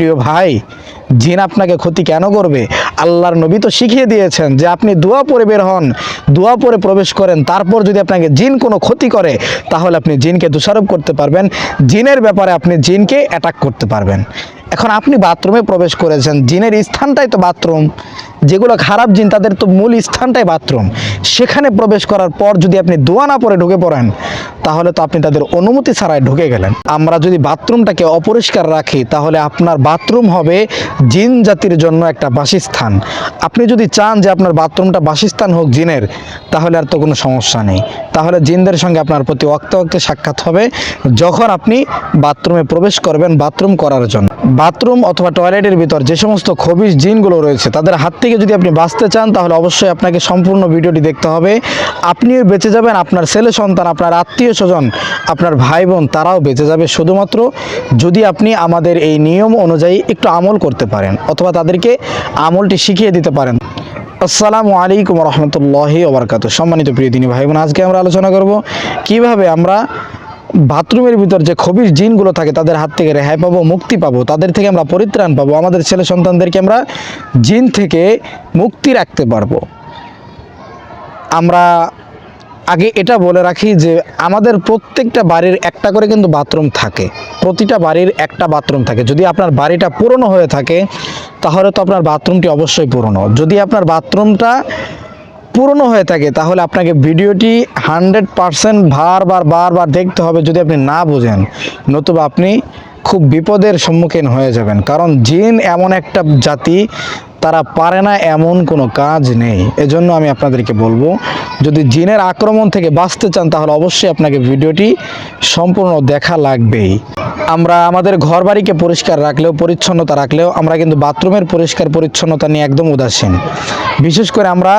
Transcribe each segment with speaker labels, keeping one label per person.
Speaker 1: প্রিয় ভাই, জিন আপনাকে ক্ষতি কেন করবে? আল্লাহর নবী তো শিখিয়ে দিয়েছেন যে আপনি দোয়া পরে বের হন, দোয়া পরে প্রবেশ করেন, তারপর যদি আপনাকে জিন কোনো ক্ষতি করে, তাহলে আপনি জিনকে দোষারোপ করতে পারবেন। জিনের ব্যাপারে আপনি জিনকে অ্যাটাক করতে পারবেন। এখন আপনি বাথরুমে প্রবেশ করেছেন, জিনের স্থানটাই তো বাথরুম যেগুলো খারাপ জিন, তাদের তো মূল স্থানটাই বাথরুম। সেখানে প্রবেশ করার পর যদি আপনি দোয়া না পরে ঢুকে পড়েন, তাহলে তো আপনি তাদের অনুমতি ছাড়াই ঢুকে গেলেন। আমরা যদি বাথরুমটাকে অপরিষ্কার রাখি, তাহলে আপনার বাথরুম হবে জিন জাতির জন্য একটা বাসস্থান। আপনি যদি চান যে আপনার বাথরুমটা বাসস্থান হোক জিনের, তাহলে আর তো কোনো সমস্যা নেই। তাহলে জিনদের সঙ্গে আপনার প্রতি অক্তে অক্তে সাক্ষাৎ হবে, যখন আপনি বাথরুমে প্রবেশ করবেন বাথরুম করার জন্য। বাথরুম অথবা টয়লেটের ভিতর যে সমস্ত খবিশ জিনগুলো রয়েছে, তাদের হাত থেকে যদি আপনি বাঁচতে চান, তাহলে অবশ্যই আপনাকে সম্পূর্ণ ভিডিওটি দেখতে হবে। আপনিও বেঁচে যাবেন, আপনার ছেলে সন্তান, আপনার আত্মীয় স্বজন, আপনার ভাই বোন তারাও বেঁচে যাবে। শুধুমাত্র যদি আপনি আমাদের এই নিয়ম অনুযায়ী একটু আমল করতে পারেন, অথবা তাদেরকে আমলটি শিখিয়ে দিতে পারেন। আসসালামু আলাইকুম রহমতুল্লাহি ওবরকাত সম্মানিত প্রিয় দিনী ভাই বোন আজকে আমরা আলোচনা করব, কীভাবে আমরা বাথরুমের ভিতর যে খবির জিনগুলো থাকে, তাদের হাত থেকে রেহাই পাবো, মুক্তি পাবো, তাদের থেকে আমরা পরিত্রাণ পাবো, আমাদের ছেলে সন্তানদেরকে আমরা জিন থেকে মুক্তি রাখতে পারব। আমরা আগে এটা বলে রাখি যে, আমাদের প্রত্যেকটা বাড়ির একটা করে কিন্তু বাথরুম থাকে, প্রতিটা বাড়ির একটা বাথরুম থাকে। যদি আপনার বাড়িটা পুরনো হয়ে থাকে, তাহলে তো আপনার বাথরুমটি অবশ্যই পুরনো। যদি আপনার বাথরুমটা পুরনো হয়ে থাকে, তাহলে আপনাকে ভিডিওটি হান্ড্রেড পারসেন্ট বারবার বারবার দেখতে হবে যদি আপনি না বোঝেন, নতুবা আপনি খুব বিপদের সম্মুখীন হয়ে যাবেন। কারণ জিন এমন একটা জাতি তারা পারে না, এমন কোনো কাজ নেই। এজন্য আমি আপনাদেরকে বলব, যদি জিনের আক্রমণ থেকে বাঁচতে চান, তাহলে অবশ্যই আপনাকে ভিডিওটি সম্পূর্ণ দেখা লাগবেই। আমরা আমাদের ঘর বাড়িকে পরিষ্কার রাখলেও, পরিচ্ছন্নতা রাখলেও, আমরা কিন্তু বাথরুমের পরিষ্কার পরিচ্ছন্নতা নিয়ে একদম উদাসীন। বিশেষ করে আমরা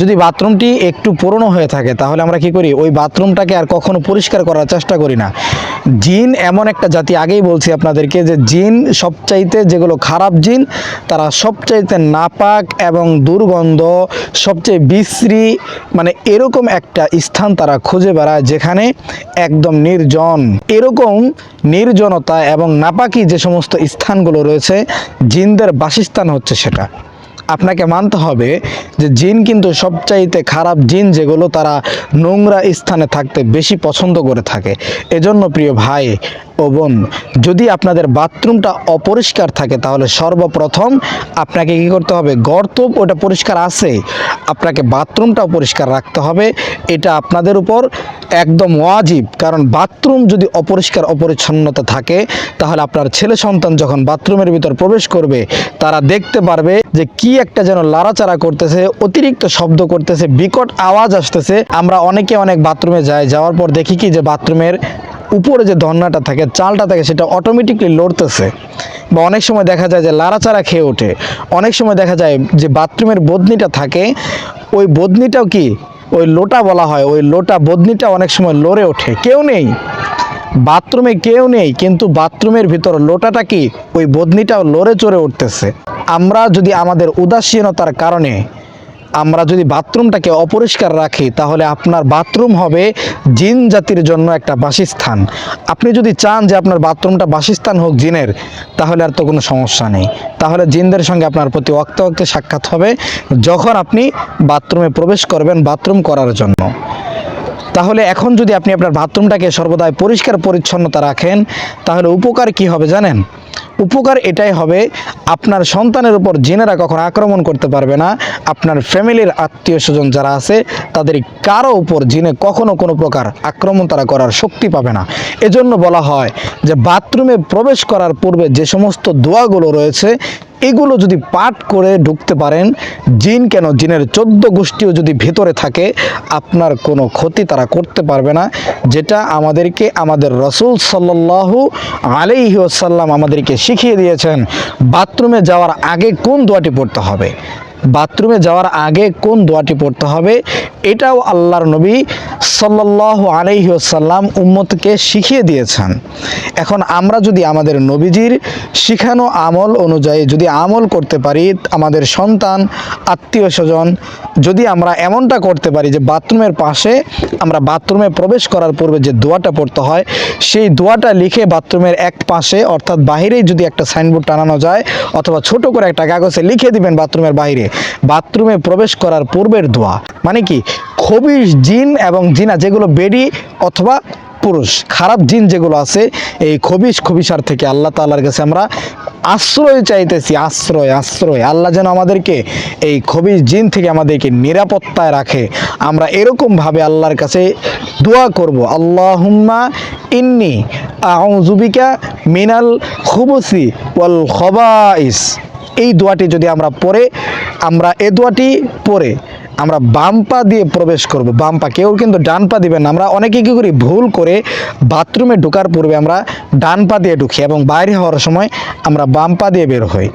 Speaker 1: যদি বাথরুমটি একটু পুরনো হয়ে থাকে, তাহলে আমরা কি করি? ওই বাথরুমটাকে আর কখনো পরিষ্কার করার চেষ্টা করি না। জিন এমন একটা জাতি, আগেই বলছি আপনাদেরকে যে জিন সবচাইতে যেগুলো খারাপ জিন, তারা সবচাইতে নাপাক এবং দুর্গন্ধ সবচেয়ে বিশ্রী মানে এরকম একটা স্থান তারা খুঁজে বেড়ায় যেখানে একদম নির্জন। এরকম নির্জনতা এবং নাপাকি যে সমস্ত স্থানগুলো রয়েছে, জিনদের বাসস্থান হচ্ছে সেটা। আপনাকে মানতে হবে যে জিন কিন্তু সবচাইতে খারাপ জিন যেগুলো তারা নোংরা স্থানে থাকতে বেশি পছন্দ করে থাকে। এজন্য প্রিয় ভাই ও বোন, যদি আপনাদের বাথরুমটা অপরিষ্কার থাকে, তাহলে সর্বপ্রথম আপনাকে কি করতে হবে? গর্ত ওটা পরিষ্কার আছে, আপনাকে বাথরুমটাও পরিষ্কার রাখতে হবে। এটা আপনাদের উপর একদম ওয়াজিব। কারণ বাথরুম যদি অপরিষ্কার, অপরিচ্ছন্নতা থাকে, তাহলে আপনার ছেলে সন্তান যখন বাথরুমের ভিতর প্রবেশ করবে, তারা দেখতে পারবে যে কি একটা যেন লাড়াচাড়া করতেছে, অতিরিক্ত শব্দ করতেছে, বিকট আওয়াজ আসতেছে। আমরা অনেকে অনেক বাথরুমে যাই, যাওয়ার পর দেখি কি যে বাথরুমের উপরে যে ধর্নাটা থাকে, চালটা থাকে, সেটা অটোমেটিকলি লড়তেছে। বা অনেক সময় দেখা যায় যে লাড়াচাড়া খেয়ে ওঠে। অনেক সময় দেখা যায় যে বাথরুমের বদনিটা থাকে, ওই বদনিটাও কি ওই লোটা বলা হয়, ওই লোটা বদনিটা অনেক সময় লড়ে ওঠে। কেউ নেই। বাথরুমে কেউ নেই, কিন্তু বাথরুমের ভিতর লোটাটা কি? ওই বদনিটাও লড়ে চড়ে উঠতেছে। আমরা যদি আমাদের উদাসীনতার কারণে আমরা যদি বাথরুমটাকে অপরিষ্কার রাখি, তাহলে আপনার বাথরুম হবে জিন জাতির জন্য একটা বাসস্থান। আপনি যদি চান যে আপনার বাথরুমটা বাসস্থান হোক জিনের, তাহলে আর তো কোনো সমস্যা নেই। তাহলে জিনদের সঙ্গে আপনার প্রতি অক্ত অক্তে সাক্ষাৎ হবে, যখন আপনি বাথরুমে প্রবেশ করবেন বাথরুম করার জন্য। তাহলে এখন যদি আপনি আপনার বাথরুমটাকে সর্বদাই পরিষ্কার পরিচ্ছন্নতা রাখেন, তাহলে উপকার কি হবে জানেন? উপকার এটাই হবে, আপনার সন্তানের উপর জেনেরা কখনো আক্রমণ করতে পারবে না। আপনার ফ্যামিলির আত্মীয় স্বজন যারা আছে, তাদের কারও উপর জিনে কখনো কোনো প্রকার আক্রমণ তারা করার শক্তি পাবে না। এজন্য বলা হয় যে, বাথরুমে প্রবেশ করার পূর্বে যে সমস্ত দোয়াগুলো রয়েছে এগুলো যদি পাঠ করে ঢুকতে পারেন, জিন কেন? জিনের চোদ্দ গোষ্ঠীও যদি ভেতরে থাকে, আপনার কোনো ক্ষতি তারা করতে পারবে না। যেটা আমাদেরকে, আমাদের রসুল সাল্লাল্লাহু আলাইহি আমাদেরকে শিখিয়ে দিয়েছেন, বাথরুমে যাওয়ার আগে কোন দোয়াটি পড়তে হবে? বাথরুমে যাওয়ার আগে কোন দোয়াটি পড়তে হবে? এটাও আল্লাহর নবী সাল্লাহ আলহিসাল্লাম উম্মতকে শিখিয়ে দিয়েছেন। এখন আমরা যদি আমাদের নবীজির শিখানো আমল অনুযায়ী যদি আমল করতে পারি, আমাদের সন্তান, আত্মীয় স্বজন, যদি আমরা এমনটা করতে পারি যে বাথরুমের পাশে আমরা বাথরুমে প্রবেশ করার পূর্বে যে দোয়াটা পড়তে হয়, সেই দোয়াটা লিখে বাথরুমের এক পাশে, অর্থাৎ বাহিরেই যদি একটা সাইনবোর্ড টানানো যায়, অথবা ছোট করে একটা কাগজে লিখে দিবেন বাথরুমের বাইরে বাথরুমে প্রবেশ করার পূর্বের দোয়া। মানে কি? খবিশ জিন এবং জিনা যেগুলো বেডি অথবা পুরুষ, খারাপ জিন যেগুলো আছে, এই খবিশ খবিসার থেকে আল্লাহ তাআলার কাছে আমরা আশ্রয় চাইতেছি, আশ্রয় আশ্রয়। আল্লাহ যেন আমাদেরকে এই খবিশ জিন থেকে আমাদেরকে নিরাপত্তায় রাখে। আমরা এরকমভাবে আল্লাহর কাছে দোয়া করব। আল্লাহুম্মা ইন্নি আউজুবিকা মিনাল খুবসি ওয়াল খবাইস। এই দোয়াটি যদি আমরা পড়ে আমরা এ দোয়াটি পরে আমরা বাম পা দিয়ে প্রবেশ করব। বাম পা কেউ কিন্তু ডান পা দিবেন না। আমরা অনেকে কী করি? ভুল করে বাথরুমে ঢোকার পূর্বে আমরা ডান পা দিয়ে ঢুকি এবং বাইরে হওয়ার সময় আমরা বাম পা দিয়ে বের হই।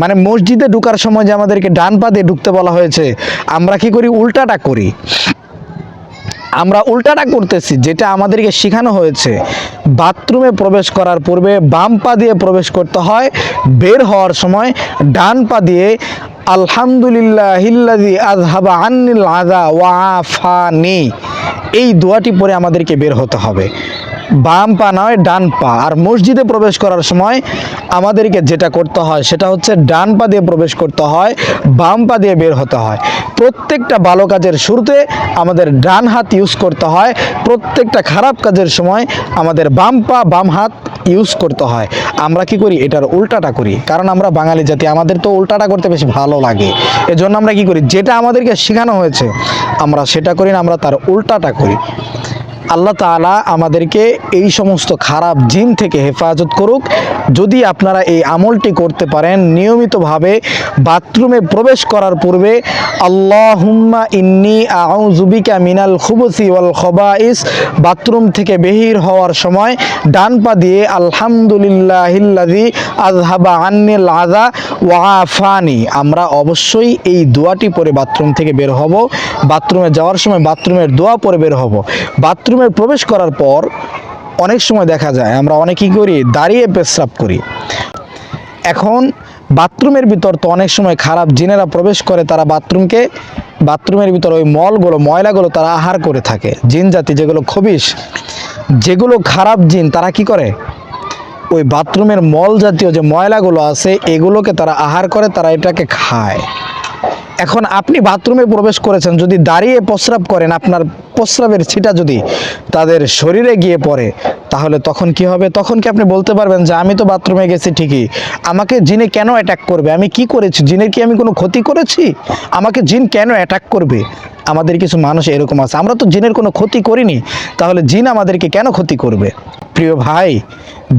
Speaker 1: মানে মসজিদে ঢুকার সময় যে আমাদেরকে ডান পা দিয়ে ঢুকতে বলা হয়েছে, আমরা কি করি? উল্টাটা করি। আমরা উল্টাটা করতেছি, যেটা আমাদেরকে শেখানো হয়েছে। বাথরুমে প্রবেশ করার পূর্বে বাম পা দিয়ে প্রবেশ করতে হয়। বের হওয়ার সময় ডান পা দিয়ে আলহামদুলিল্লাহ ওয়াফানি এই দোয়াটি পরে আমাদেরকে বের হতে হবে। বাম পা নয়, ডান পা। আর মসজিদে প্রবেশ করার সময় আমাদেরকে যেটা করতে হয়, সেটা হচ্ছে ডান পা দিয়ে প্রবেশ করতে হয়, বাম পা দিয়ে বের হতে হয়। প্রত্যেকটা ভালো কাজের শুরুতে আমাদের ডান হাত ইউজ করতে হয়, প্রত্যেকটা খারাপ কাজের সময় আমাদের বাম পা, বাম হাত ইউজ করতে হয়। আমরা কি করি? এটার উল্টাটা করি। কারণ আমরা বাঙালি জাতি, আমাদের তো উল্টাটা করতে বেশি ভালো লাগে। এজন্য আমরা কি করি? যেটা আমাদেরকে শেখানো হয়েছে, আমরা সেটা করি না, আমরা তার উল্টাটা করি। আল্লাহ তাআলা আমাদেরকে এই সমস্ত খারাপ জিন থেকে হেফাজত করুক। যদি আপনারা এই আমলটি করতে পারেন, নিয়মিতভাবে বাথরুমে প্রবেশ করার পূর্বে আল্লাহুম্মা ইন্নি আউজুবিকা মিনাল খুবসি ওয়াল খবাইস, বাথরুম থেকে বেহির হওয়ার সময় ডান পা দিয়ে আলহামদুলিল্লাহিল্লাযী আযহাবা আন্নিল আযা ওয়াফানি আমরা অবশ্যই এই দোয়াটি পরে বাথরুম থেকে বের হব। বাথরুমে যাওয়ার সময় বাথরুমের দোয়া পরে বের হব। বাথরুমে প্রবেশ করার পর অনেক সময় দেখা যায়, আমরা অনেকেই করি, দাঁড়িয়ে পেশাব করি। এখন বাথরুমের ভিতর তো অনেক সময় খারাপ জিনেরা প্রবেশ করে, তারা বাথরুমকে, বাথরুমের ভিতর ওই মলগুলো, ময়লাগুলো তারা আহার করে থাকে। জিন জাতি যেগুলো খবিস, যেগুলো খারাপ জিন, তারা কি করে? ওই বাথরুমের মল জাতীয় যে ময়লাগুলো আছে, এগুলোকে তারা আহার করে, তারা এটাকে খায়। এখন আপনি বাথরুমে প্রবেশ করেছেন, যদি দাঁড়িয়ে প্রস্রাব করেন, আপনার প্রস্রাবের ছিটা যদি তাদের শরীরে গিয়ে পড়ে তাহলে তখন কি হবে? তখন কি আপনি বলতে পারবেন যে, আমি তো বাথরুমে গেছি ঠিকই। আমাকে জিনে কেন অ্যাটাক করবে? আমি কি করেছি? জিনের কি আমি কোনো ক্ষতি করেছি? আমাকে জিন কেন অ্যাটাক করবে? আমাদের কিছু মানুষ এরকম আছে। আমরা তো জিনের কোনো ক্ষতি করিনি। তাহলে জিন আমাদেরকে কেন ক্ষতি করবে? প্রিয় ভাই,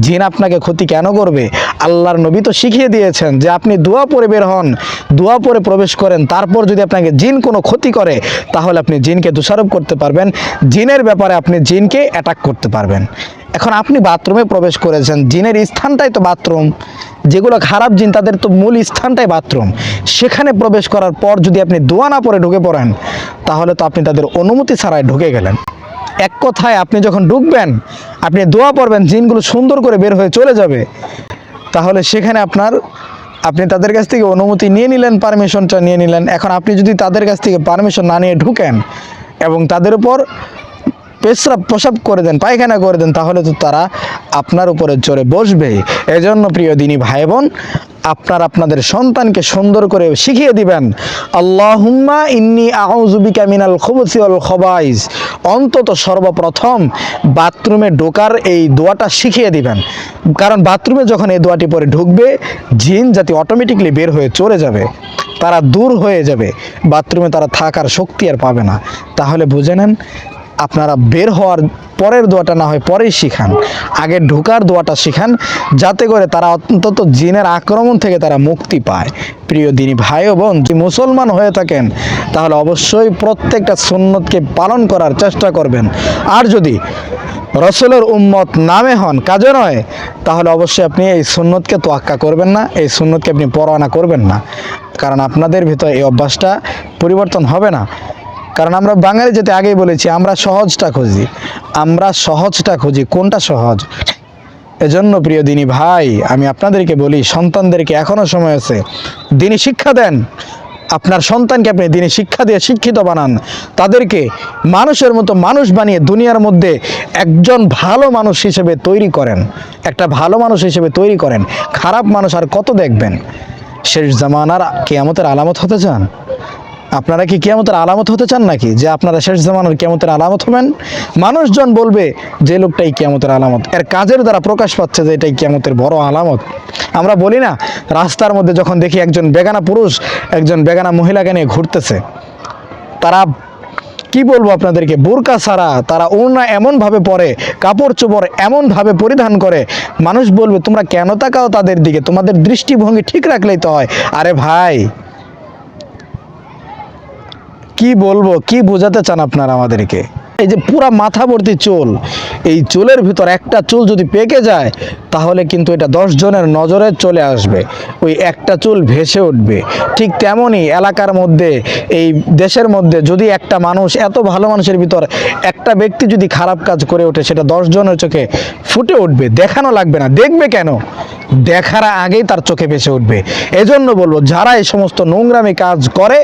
Speaker 1: জিন আপনাকে ক্ষতি কেন করবে? আল্লাহর নবী তো শিখিয়ে দিয়েছেন যে, আপনি দোয়া পরে বের হন, দোয়া পরে প্রবেশ করেন। তারপর যদি আপনাকে জিন কোনো ক্ষতি করে, তাহলে আপনি জিনকে দোষারোপ করতে পারবেন। জিনের ব্যাপারে আপনি জিনকে অ্যাটাক করতে পারবেন। এখন আপনি বাথরুমে প্রবেশ করেছেন, জিনের স্থানটাই তো বাথরুম। যেগুলো খারাপ জিন, তাদের তো মূল স্থানটাই বাথরুম। সেখানে প্রবেশ করার পর যদি আপনি দোয়া না পরে ঢুকে পড়েন, তাহলে তো আপনি তাদের অনুমতি ছাড়াই ঢুকে গেলেন। এক কথায় আপনি যখন ঢুকবেন, আপনি দোয়া পড়বেন, জিনগুলো সুন্দর করে বের হয়ে চলে যাবে। তাহলে সেখানে আপনার, আপনি তাদের কাছ থেকে অনুমতি নিয়ে নিলেন, পারমিশনটা নিয়ে নিলেন। এখন আপনি যদি তাদের কাছ থেকে পারমিশন না নিয়ে ঢুকেন এবং তাদের উপর পেশরাব, প্রসাব করে দেন, পায়খানা করে দেন, তাহলে তো তারা আপনার উপরে চড়ে বসবে। এজন্য প্রিয় দিনী ভাই বোন আপনার আপনাদের সন্তানকে সুন্দর করে শিখিয়ে দিবেন, আল্লাহুম্মা ইন্নি আউজুবিকা মিনাল খুবুসি ওয়াল খবাইজ। অন্তত সর্বপ্রথম বাথরুমে ঢোকার এই দোয়াটা শিখিয়ে দিবেন। কারণ বাথরুমে যখন এই দোয়াটি পরে ঢুকবে, জিন জাতি অটোমেটিকলি বের হয়ে চলে যাবে। তারা দূর হয়ে যাবে। বাথরুমে তারা থাকার শক্তি আর পাবে না। তাহলে বুঝে নেন আপনারা বের হওয়ার পরের দোয়াটা না হয় পরেই শিখান। আগে ঢোকার দোয়াটা শিখান, যাতে করে তারা অন্তত জিনের আক্রমণ থেকে তারা মুক্তি পায়। প্রিয় দিনী ভাই বোন, যদি মুসলমান হয়ে থাকেন, তাহলে অবশ্যই প্রত্যেকটা সুন্নতকে পালন করার চেষ্টা করবেন। আর যদি রসুলের উম্মত নামে হন, কাজে নয়, তাহলে অবশ্যই আপনি এই সুন্নতকে তোয়াক্কা করবেন না, এই সুন্নতকে আপনি পরোয়ানা করবেন না। কারণ আপনাদের ভিতরে এই অভ্যাসটা পরিবর্তন হবে না। কারণ আমরা বাঙালি যেতে আগেই বলেছি, আমরা সহজটা খুঁজি। আমরা সহজটা খুঁজি। কোনটা সহজ? এজন্য প্রিয় দিনী ভাই, আমি আপনাদেরকে বলি, সন্তানদেরকে এখনও সময় আছে, দিনী শিক্ষা দেন। আপনার সন্তানকে আপনি দিনী শিক্ষা দিয়ে শিক্ষিত বানান। তাদেরকে মানুষের মতো মানুষ বানিয়ে দুনিয়ার মধ্যে একজন ভালো মানুষ হিসেবে তৈরি করেন। একটা ভালো মানুষ হিসেবে তৈরি করেন। খারাপ মানুষ আর কত দেখবেন? শেষ জামানার কেয়ামতের আলামত হতে চান? আপনারা কি কিয়ামতের আলামত হতে চান নাকি? যে আপনারা শেষ জামানার কিয়ামতের আলামত হবেন? মানুষজন বলবে যে লোকটাই কিয়ামতের আলামত। এর কাজের দ্বারা প্রকাশ পাচ্ছে যে এটাই কিয়ামতের বড় আলামত। আমরা বলি না, রাস্তার মধ্যে যখন দেখি একজন বেগানা পুরুষ, একজন বেগানা মহিলাকে নিয়ে ঘুরতেছে, তারা কি বলব আপনাদেরকে? বোরকা ছাড়া তারা ওড়না এমনভাবে পরে, কাপড় চোপড় এমনভাবে পরিধান করে। মানুষ বলবে, তোমরা কেন তাকাও তাদের দিকে? তোমাদের দৃষ্টিভঙ্গি ঠিক রাখলেই তো হয়। আরে ভাই কি বলব কি বোঝাতে চান আপনারা আমাদেরকে? এই যে পুরা মাথা ভর্তি চুল, এই চুলের ভিতর একটা চুল যদি পেকে যায়, তাহলে কিন্তু এটা জনের নজরে চলে আসবে। ওই একটা চুল ভেসে উঠবে। ঠিক তেমনই এলাকার মধ্যে, এই দেশের মধ্যে যদি একটা মানুষ, এত ভালো মানুষের ভিতর একটা ব্যক্তি যদি খারাপ কাজ করে ওঠে, সেটা জনের চোখে ফুটে উঠবে, দেখানো লাগবে না। দেখবে কেন? দেখার আগেই তার চোখে ভেসে উঠবে। এজন্য বলব, যারা এই সমস্ত নোংরামি কাজ করে,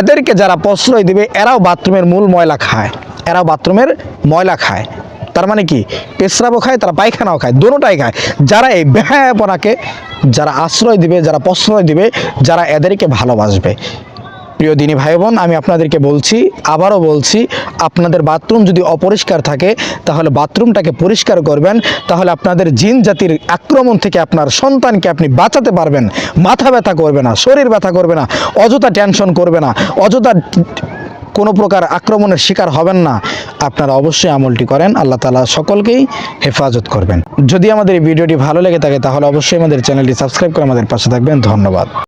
Speaker 1: এদেরকে যারা প্রশ্রয় দিবে, এরাও বাথরুমের মূল ময়লা খায়। এরাও বাথরুমের ময়লা খায়। তার মানে কি? পেশরাবও খায়, তারা পায়খানাও খায়, দুটোটাই খায়। যারা এই ব্যায়াপনাকে যারা আশ্রয় দিবে, যারা প্রশ্রয় দিবে, যারা এদেরকে ভালোবাসবে। প্রিয় দিনী ভাই বোন আমি আপনাদেরকে বলছি, আবারও বলছি, আপনাদের বাথরুম যদি অপরিষ্কার থাকে, তাহলে বাথরুমটাকে পরিষ্কার করবেন। তাহলে আপনাদের জিন জাতির আক্রমণ থেকে আপনার সন্তানকে আপনি বাঁচাতে পারবেন। মাথা ব্যথা করবে না, শরীর ব্যথা করবে না, অযথা টেনশন করবে না, অযথা কোনো প্রকার আক্রমণের শিকার হবেন না। আপনারা অবশ্যই আমলটি করেন, আল্লাহ তালা সকলকেই হেফাজত করবেন। যদি আমাদের এই ভিডিওটি ভালো লেগে থাকে, তাহলে অবশ্যই আমাদের চ্যানেলটি সাবস্ক্রাইব করে আমাদের পাশে থাকবেন। ধন্যবাদ।